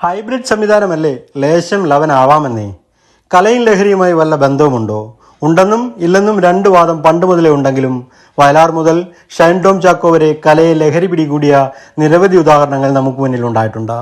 Hybrid സംവിധാനമല്ലേ ലേശം ലവനാവാമെന്നേ? കലയും ലഹരിയുമായി വല്ല ബന്ധവുമുണ്ടോ? ഉണ്ടെന്നും ഇല്ലെന്നും രണ്ട് വാദം പണ്ട് മുതലേ ഉണ്ടെങ്കിലും വയലാർ മുതൽ ഷൈൻഡോം ചാക്കോ വരെ കലയെ ലഹരി പിടികൂടിയ നിരവധി ഉദാഹരണങ്ങൾ നമുക്ക് മുന്നിൽ ഉണ്ടായിട്ടുണ്ട്.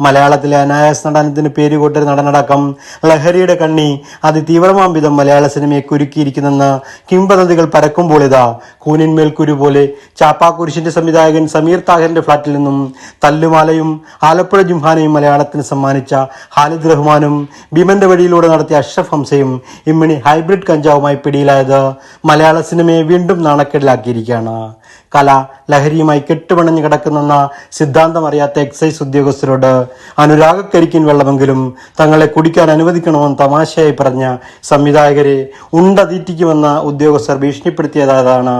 മലയാളത്തിലെ അനായാസ നടനത്തിന് പേരുകൊട്ടൊരു നടനടക്കം ലഹരിയുടെ കണ്ണി അതിതീവ്രമാം വിധം മലയാള സിനിമയെ കുരുക്കിയിരിക്കുന്നെന്ന് കിംവദന്തികൾ പരക്കുമ്പോൾ ഇതാ കൂനിന്മേൽ കുരു പോലെ ചാപ്പാക്കുരിശിന്റെ സംവിധായകൻ സമീർ താഹറിന്റെ ഫ്ളാറ്റിൽ നിന്നും തല്ലുമാലയും ആലപ്പുഴ ജുംഹാനയും മലയാളത്തിന് സമ്മാനിച്ച ഹാലിദ് റഹ്മാനും ഭീമന്റെ വഴിയിലൂടെ നടത്തിയ അഷ്റഫ് ഹംസയും ഇമ്മിണി ഹൈബ്രിഡ് കഞ്ചാവുമായി പിടിയിലായത് മലയാള സിനിമയെ വീണ്ടും നാണക്കേടിലാക്കിയിരിക്കുകയാണ് കല ലഹരിയുമായി കെട്ടുപണഞ്ഞു കിടക്കുന്ന സിദ്ധാന്തം അറിയാത്ത എക്സൈസ് ഉദ്യോഗസ്ഥരോട് അനുരാഗക്കരിക്കിൻ വെള്ളമെങ്കിലും തങ്ങളെ കുടിക്കാൻ അനുവദിക്കണമെന്ന് തമാശയായി പറഞ്ഞ സംവിധായകരെ ഉണ്ട തീറ്റിക്കുമെന്ന ഉദ്യോഗസ്ഥർ ഭീഷണിപ്പെടുത്തിയതാണ്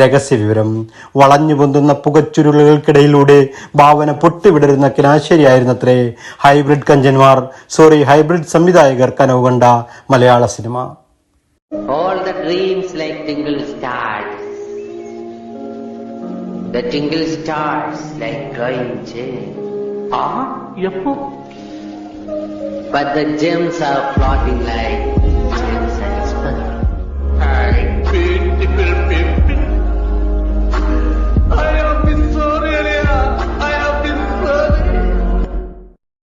രഹസ്യ വിവരം. വളഞ്ഞു പൊന്തുന്ന പുകച്ചുരുളുകൾക്കിടയിലൂടെ ഭാവന പൊട്ടിവിടരുന്ന കിനാശേരിയായിരുന്നത്രേ ഹൈബ്രിഡ് കഞ്ചന്മാർ. സോറി ഹൈബ്രിഡ് സംവിധായകർ കനവ് കണ്ട മലയാള cinema. All the dreams like tingle stars. The tingle starts like growing gems. Ah, yep. But the gems are floating like